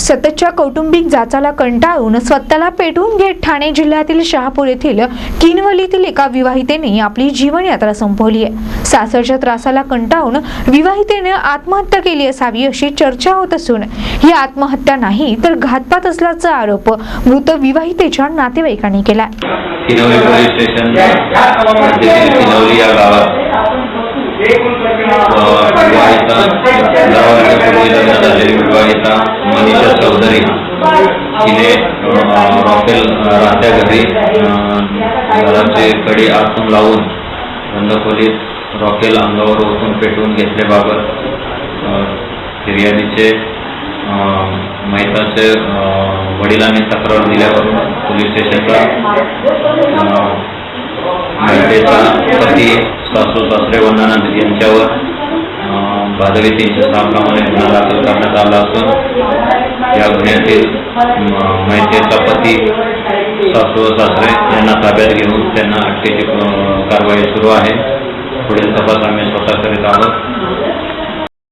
सततच्या कौटुंबिक जाचाला कंटाळून स्वतःला पेटवून घेत ठाणे जिल्ह्यातील शहापूर येथील किनवलीतील एका विवाहितेने आपली जीवनयात्रा संपवली आहे. सासरच्या त्रासाला कंटाळून विवाहितेने आत्महत्या केली असावी अशी चर्चा होत असून ही आत्महत्या नाही तर घातपात असल्याचा आरोप मृत विवाहितेच्या नातेवाईकांनी केला किनवली पोलीस स्टेशन किनवली या गावात मनीषा तिने रॉकेल राहत्या घरी घराचे कडी आतून लावून बंद खोलीत रॉकेल अंगावर ओतून पेटवून घेतल्याबाबत फिर्यादीचे मैताचे वडिलांनी तक्रार दिल्यावरून पोलीस स्टेशनला अ, पती सासू सासरे वंदना यांच्यावर भादवी तीनशे सहा प्रमाणे गुन्हा दाखल करण्यात आला असून या गुन्ह्यातील म, महिलेचा पती सासू सासरे यांना ताब्यात घेऊन त्यांना अटकेची कारवाई सुरू आहे. पुढील तपास आम्ही स्वतः करीत आहोत.